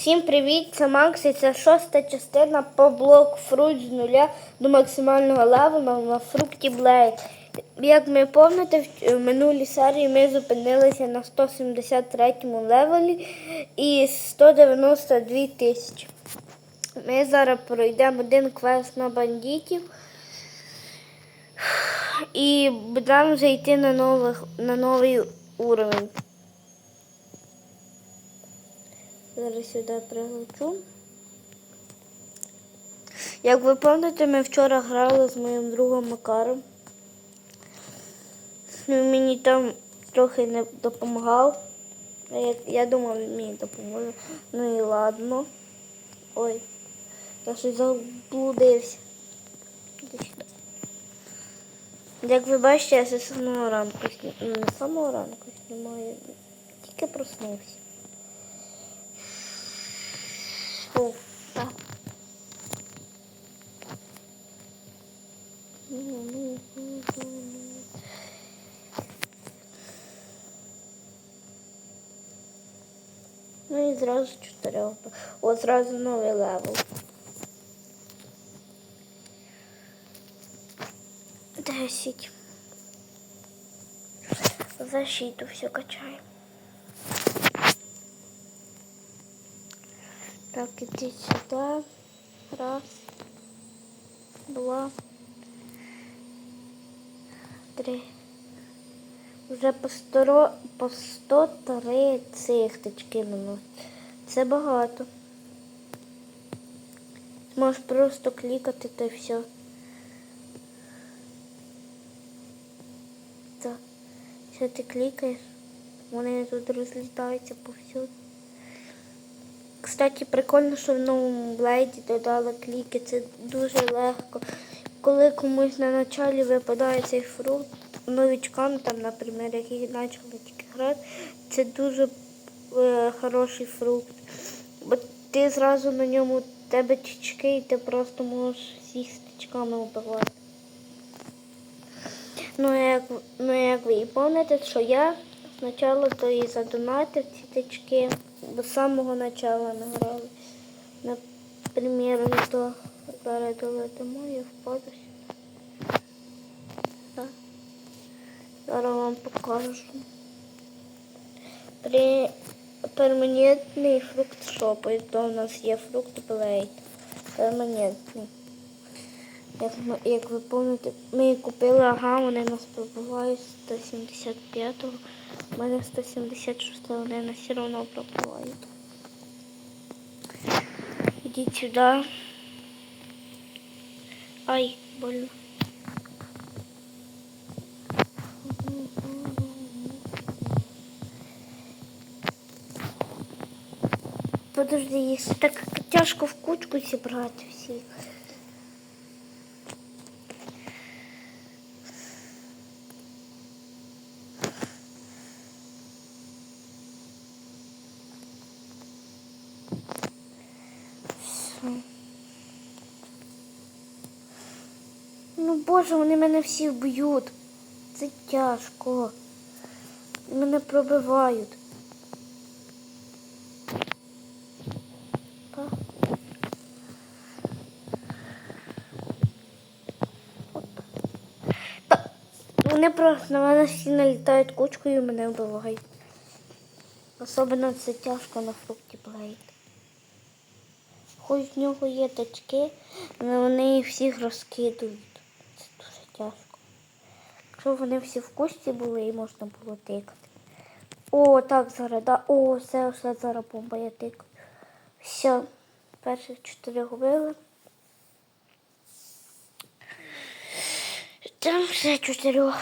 Всім привіт, це Макс і це шоста частина по блок фрукт з нуля до максимального левела на фрукті Блейд. Як ми пам'ятаєте, в минулій серії ми зупинилися на 173 левелі і 192 тисячі. Ми зараз пройдемо один квест на бандитів і будемо вже йти на, нових, на новий уровень. Зараз сюди прилечу. Як ви пам'ятаєте, ми вчора грали з моїм другом Макаром. Він мені там трохи не допомагав. Я, я думав, він мені допоможе. Ну і ладно. Ой, я щось заблудився. Як ви бачите, я з самого ранку не самого ранку знімаю, тільки проснувся. Так. Ну і зразу чотирьох. О, зразу новий левел. Десять. Защиту все качаем. Так, иди сюда. Раз, два, три. Вже по, сто, по 103 цих тички минут. Це багато. Можеш просто клікати та й все. Так. Що ти клікаєш? Вони тут розлітаються повсюди. Кстати, прикольно, що в новому блейді додали кліки. Це дуже легко. Коли комусь на началі випадає цей фрукт, новичкам, там, наприклад, які почали тільки грати, це дуже е, хороший фрукт. Бо ти зразу на ньому тебе тічки, і ти просто можеш всіх з тичками вбивати. Ну, як, ну, як ви і пам'ятаєте, що я спочатку то і задонатив ці тички, до самого початку не грали. Наприклад, то долетимо і впаду. Так. Зараз вам покажу. При перманентний фрукт шоп. І то у нас є фрукт блейд. Перманентний. Як, ми, як ви пам'ятаєте, ми купили, ага, вони нас пробувають 175-го. У мене 176 вони нас все одно пробувають. Ідіть сюди. Ай, больно. Подожди, если так тяжко в кучку зібрати всіх. Боже, вони мене всі вб'ють. Це тяжко. Мене пробивають. Вони просто на мене всі налітають кучкою і мене вбивають. Особливо це тяжко на фрукті Блейд. Хоч в нього є тачки, але вони їх всіх розкидують. Тяжко. Якщо вони всі в кучці були і можна було тикати. О, так зараз, да. О, все, все зараз бомба, я тикаю. Все, перших чотири вбили. Там все чотирьох.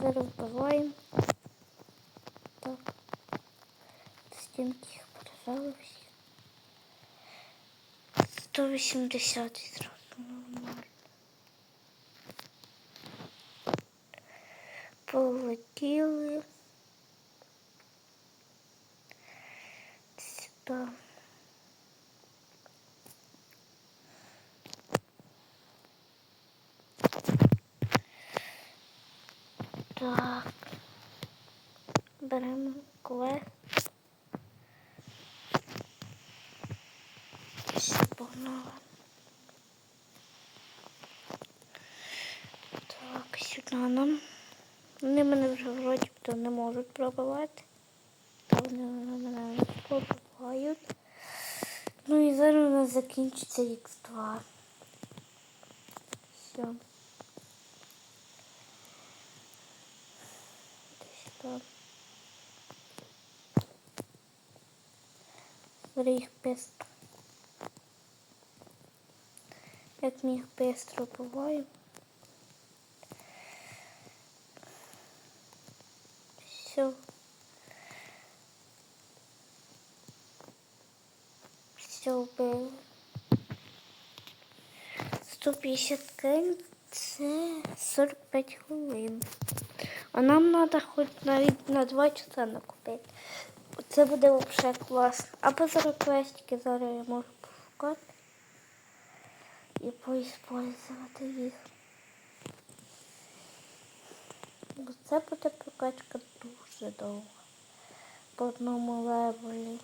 зараз вбиваємо. Так. Стінки їх пережали всі. 180 зразу нормально. Полетіли. Сюди. сюди. Вони мене вже вроді не можуть пробивати. Та вони мене не пробивають. Ну і зараз у нас закінчиться Х2. Все. Десь їх пестро. Як ми їх пестро буваємо. Все. Все вбили. 150 кн це 45 хвилин. А нам треба хоч навіть на 2 часа накупити. Це буде взагалі класно. Або зараз квестики зараз я можу пошукати і поіспользувати їх. Бо Це буде прокачка дуже довго. По одному левелі.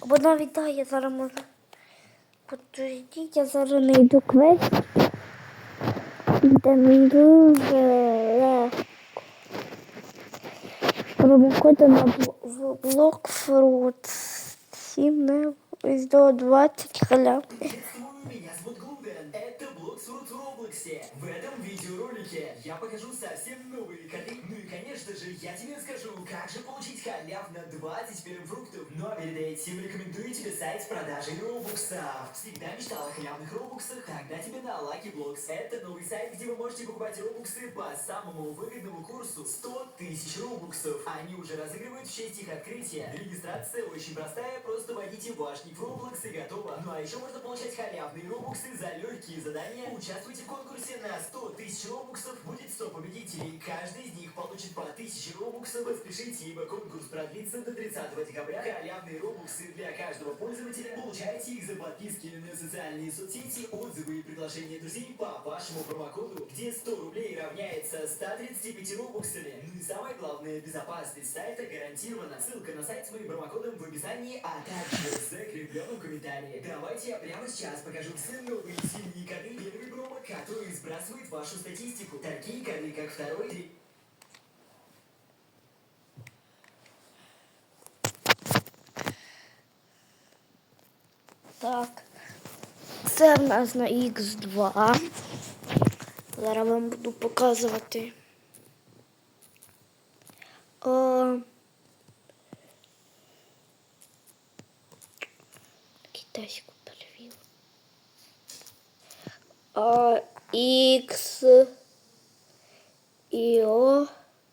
Або навіть да, я зараз можу. Подождіть, я зараз знайду квест. Де мені дуже легко. Промокоди на бл- в блокфрут. 7 не ось до 20 халяв. Приветствую, меня зовут Глуден. Это Блоксфрут в Роблоксе. В этом видеоролике я покажу совсем новые коды. Ну конечно же, я тебе скажу, как же получить халяв на 21 фруктов. Но перед этим рекомендую тебе сайт с продажей робуксов. Всегда мечтал о халявных робуксах? Тогда тебе на Lucky Blocks. Это новый сайт, где вы можете покупать робуксы по самому выгодному курсу 100 тысяч робуксов. Они уже разыгрывают в честь их открытия. Регистрация очень простая, просто вводите ваш ник в Roblox и готово. Ну а еще можно получать халявные робуксы за легкие задания. Участвуйте в конкурсе на 100 тысяч робуксов. Будет 100 победителей. Каждый из них получит по 1000 робуксов. Поспешите, ибо конкурс продлится до 30 декабря. Халявные робуксы для каждого пользователя. Получайте их за подписки на социальные соцсети, отзывы и приглашения друзей по вашему промокоду, где 100 рублей равняется 135 робуксами. Ну и самое главное, безопасность сайта гарантирована. Ссылка на сайт с моим промокодом в описании, а также в закрепленном комментарии. Давайте я прямо сейчас покажу все новые синие коды. Первый промок, который сбрасывает вашу статистику. Такие коды, как второй, три- Так. Це в нас на Х2. Зараз вам буду показувати. О, китайську перевів. О, Х. Іо.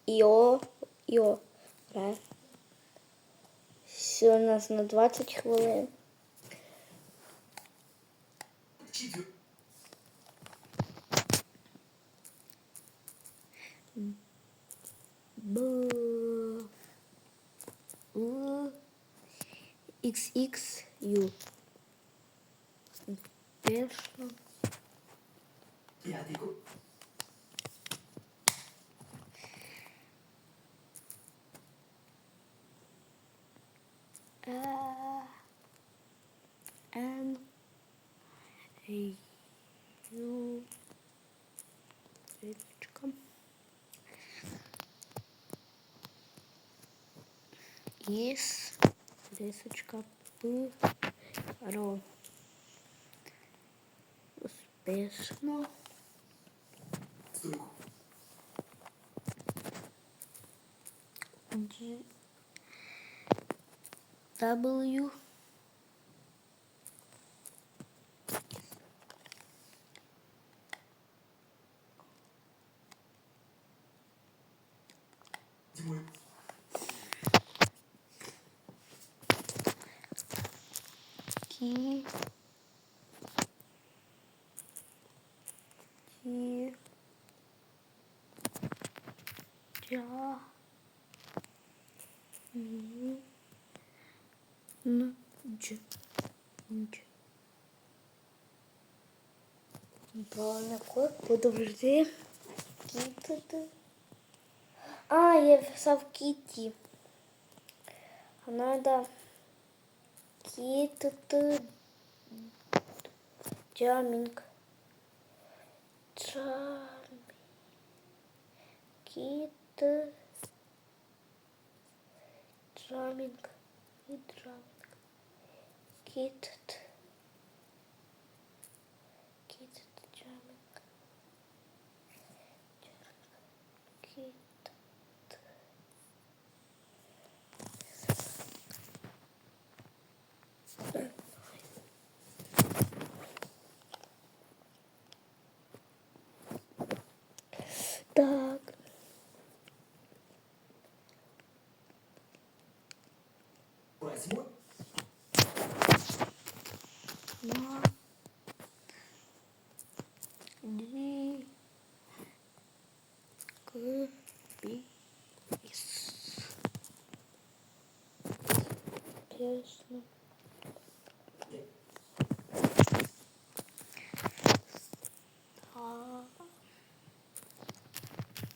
Іо. Іо. Все у нас на 20 хвилин. Ну, Веточка. Ис. Рисочка. Ро. Успешно. W Я. Ми. Н. Дж. Дж. Правильно, кот, подожди. Кіт. А, я писав Кіті. А надо Кіт. Джамінг. Джамінг. Кіт. the drumming, drumming. Kit Песня. А.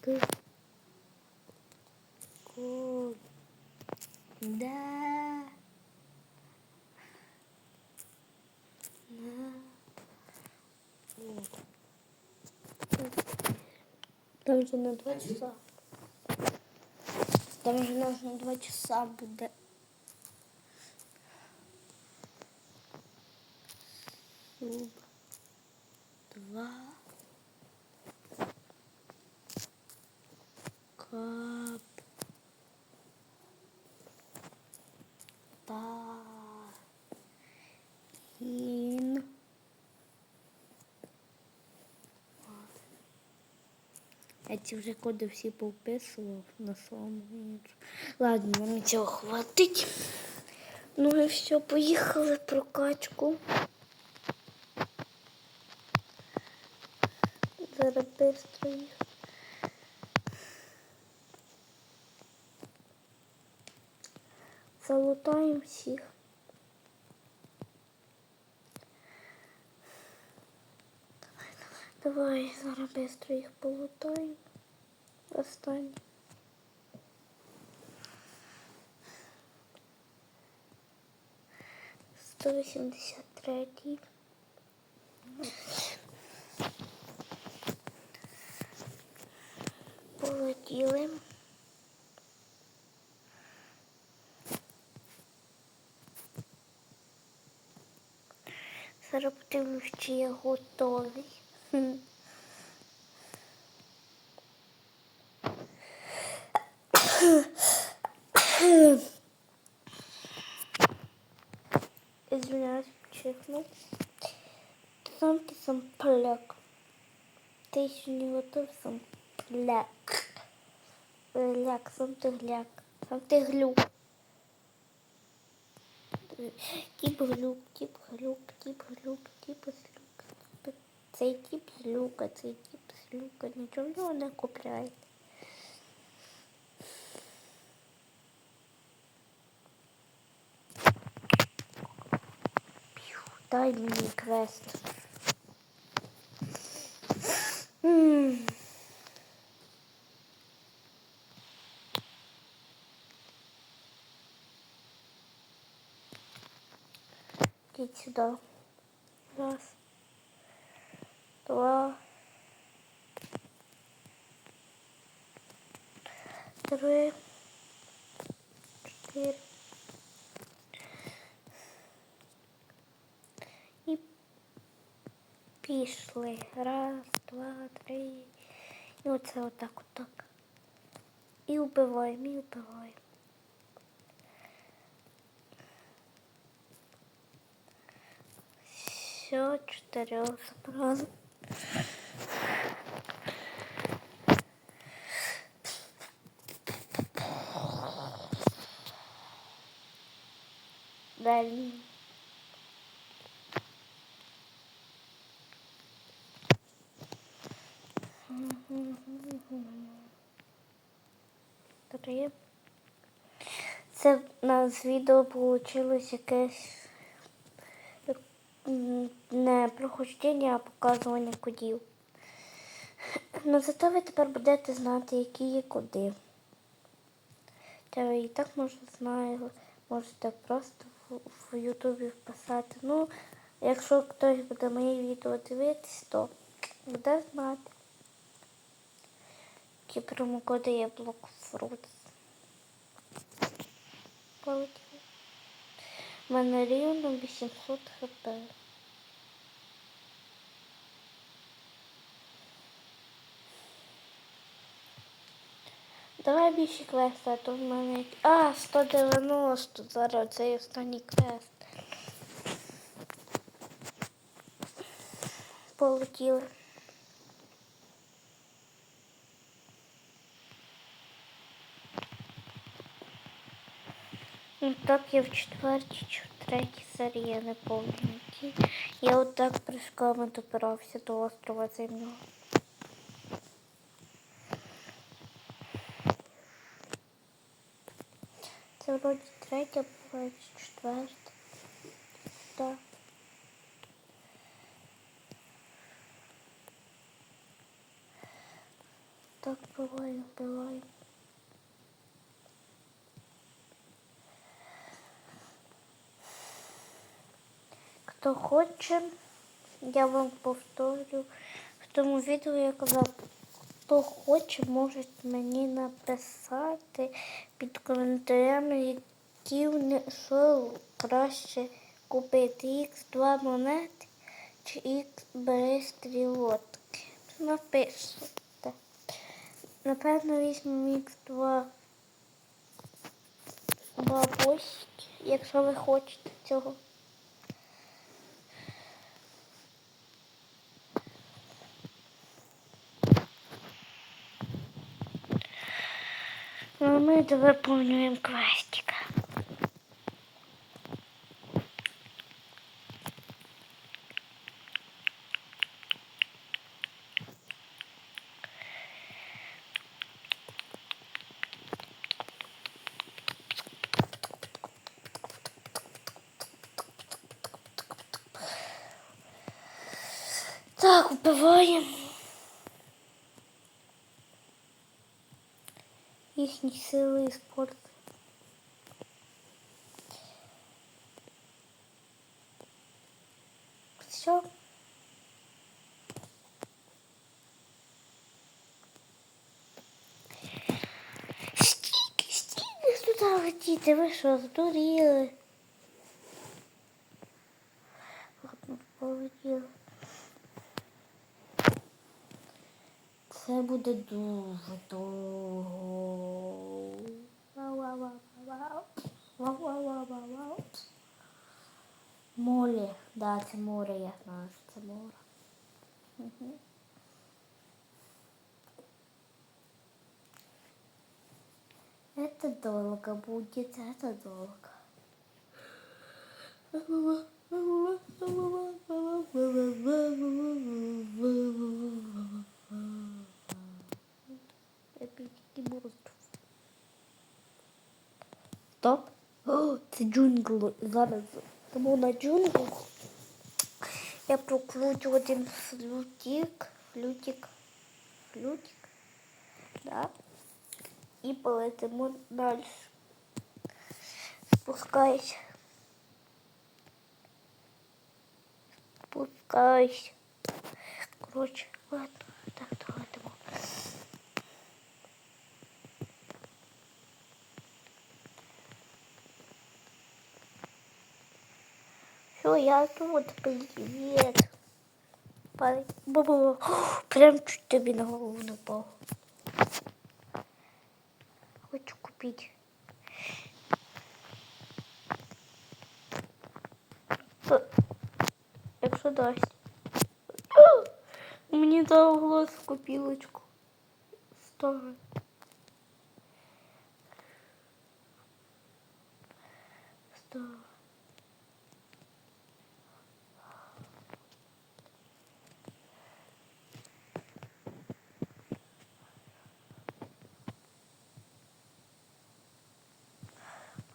К. Ку. Да. На. Там же на два часа. Там же нас на два часа буде. Суб. Два. Кап. Та. Ін. Я ці вже коди всі повписував на самому іншому. Ладно, мені цього хватить. Ну і все, поїхали прокачку. Зараз бистро їх. Залутаємо всіх. Давай зараз бистро їх полутаємо. Останній. Сто вісімдесят третій. Полетіли. Зараз подивлюсь, чи я готовий. Извиняюсь, чихнул. Сам ты сам поляк. Ты еще не готов, сам поляк. Гляк, сам ты гляк. Сам ты глюк. Тип глюк, тип глюк, тип глюк, тип глюк. Цей тип злюка, цей тип злюка. Нічого в нього не купляє. Дай мені квест. М. Сюди. Раз. Два. Три. Чотири. І пішли. Раз, два, три. І оце отак, отак. І вбиваємо, і вбиваємо. до чотирьох Це в нас відео вийшло якесь. Не проходження, показування кодів. Ну зато ви тепер будете знати, які є коди. Та ви і так може знаю, можете просто в, Ютубі вписати. Ну, якщо хтось буде моє відео дивитись, то буде знати. Які промокоди є блокфрут. У мене рівно 800 хп. Давай більше квести, а то в мене. А, 190 зараз цей останній квест. Полетіли. Ну так я в четвертій чи в третій серії я не пам'ятаю. Я отак прыжками добирався до острова земного. вроді третя була чи четверта. Так. Так, буває, буває. Хто хоче, я вам повторю. В тому відео я казав, Хто хоче, може мені написати під коментарями, які що краще купити Х2 монети чи Х стрілотки. Напишете. Напевно, візьмемо Х2 бабуськи, якщо ви хочете цього. Ну, ми довиповнюємо квестика. Так, вбиваємо. Їхні сили і спорт. Все. Стільки, стільки туди летіти, ви що, здуріли? Це буде дуже довго. Вау-вау-вау-вау. Море. Да, це море, я знаю, що це море. Это долго будет, это долго. Монстр. Стоп. Це джунгл. Зараз тому на джунгл. Я прокручу один флютик. Флютик. Флютик. Да. І полетимо далі. Спускайся. Спускайся. Короче, ладно. Так, давайте. Все, я тут, привет. Баба, прям чуть тебе на голову напал. Хочу купить. Якщо дасть. Мені дав голос в копілочку.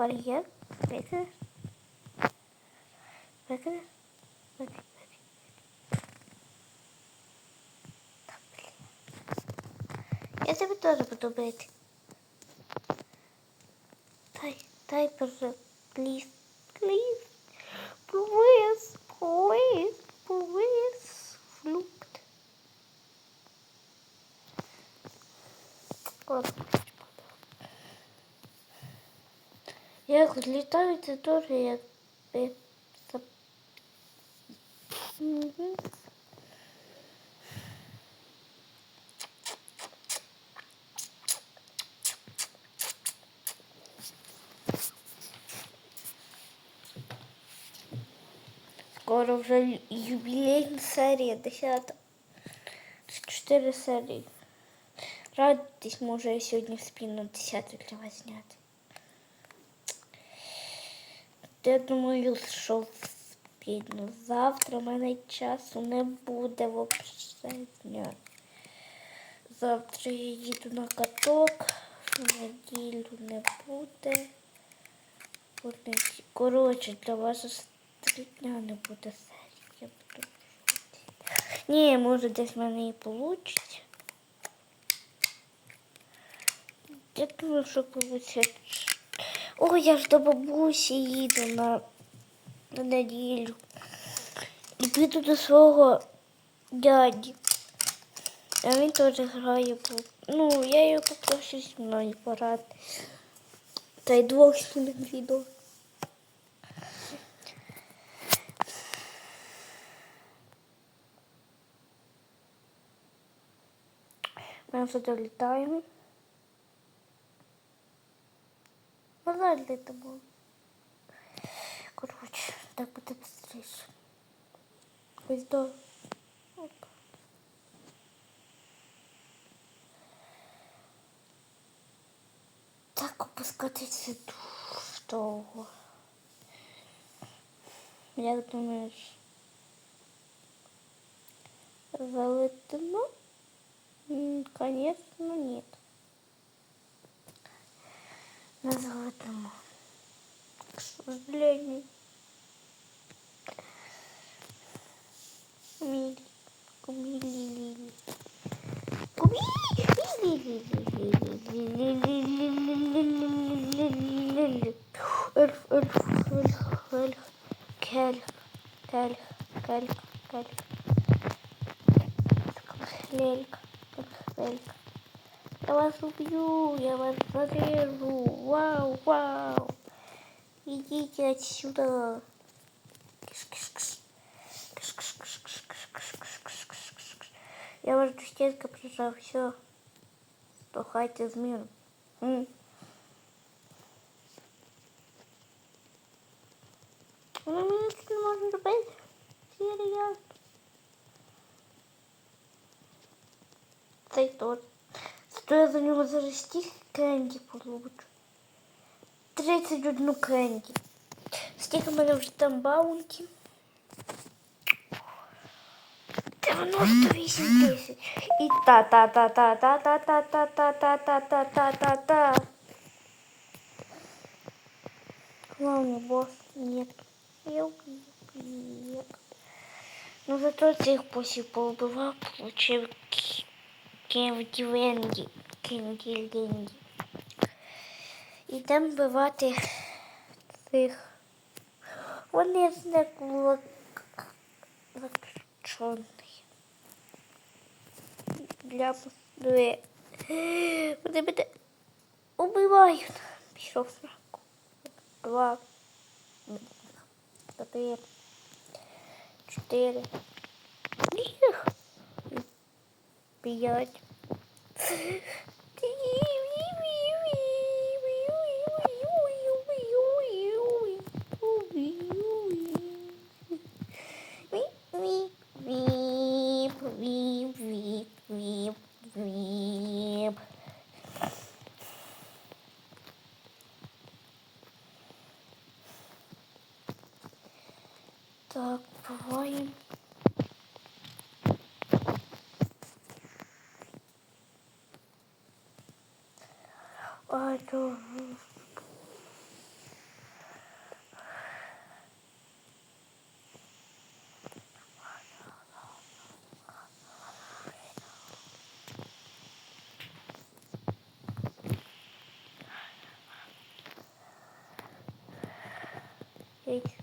Бар'єр. Викинеш? Викинеш? Та. Я тебе теж буду бити. Дай, дай, пожалуйста, please, please, Як злітаю, це теж як би за- Мгм. Скоро вже юбілейна серія, 10. Чотири серії. Радуйтесь, може я сьогодні вспію на 10 для вас зняти. Я думаю, що вспію. Завтра в мене часу не буде взагалі зняти. Завтра я їду на каток, в неділю не буде. Коротше, для вас три дня не буде серії. Я буду. Ні, може десь в мене і вийде. Я думаю, що вийде. О, я ж до бабусі їду на, на неділю. І піду до свого дяді. А він теж грає. Ну, я його попрошу зі мною порати. Та й двох знімемо відео. Ми вже долітаємо. Назад літаємо. Коротше, так буде швидше. Ось до. Оп. Так опускатися дуже довго. Як думаєш? Залетимо? М, Конечно, нет. Не залетимо. К сожалению. Мили. Кумили. Кумили. Эльф, эльф, эльф, эльф. Кельх, кельх, кельх, кельх. Лелька, лелька. Я вас убью, я вас зарежу. Вау, вау. Идите отсюда. Я вас до стенка все. Тухайте в мир. М? Ну, минутки можно добавить. Серьезно. Цей тот Зато я за нього зараз стільки кенді получу. 31 кенді. Скільки в мене вже там баунті? 98 тисяч. І та-та-та-та-та-та-та-та-та-та-та-та-та-та. Главный босс нет. Я убил. Ну зато цих босів поубивав, получив Кевділенді. Кевділенді. Ідемо вбивати цих. Вони знак лак... лакчоний. Для Вони мене убивають. Пішов сраку. Два. Три. Чотири. Beard.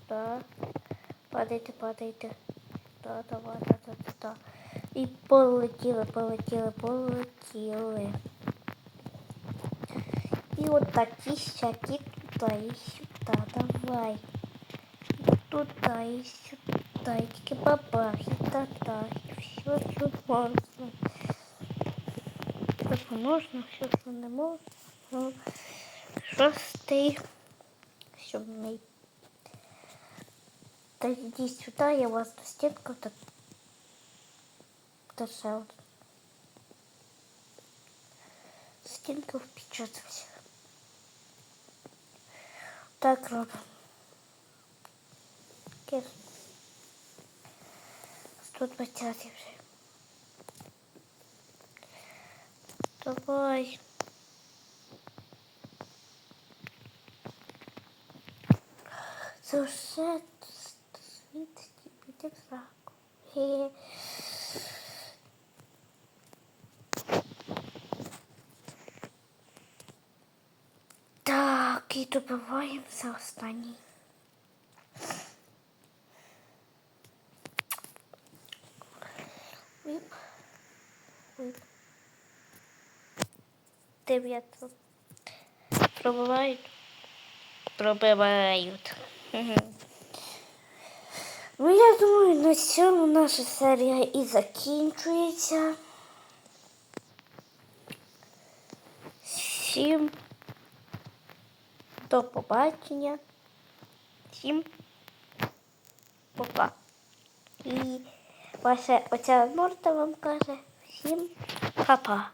Да. Падайте, падайте. Да, давай, да, да, да, да. І полетіли, полетіли, полетіли. І от такі сякі туди і сюди. Давай. І туди і сюди. І тільки бабах, і та-та. І все, що можна. Все, що можна, все, що не можна. Ну, Шостий. Сьомий. Та йдіть сюди, я вас до стінку та, та ще один. Стінка впечатався. Так робимо. Кир. 120 вже. Давай. Це все світить під Так, і добиваємо за останній. Дев'ятсот. Пробивають. Пробивають. Ну, я думаю, на цьому наша серія і закінчується. Всім до побачення. Всім пока. І ваша оця морда вам каже всім па-па.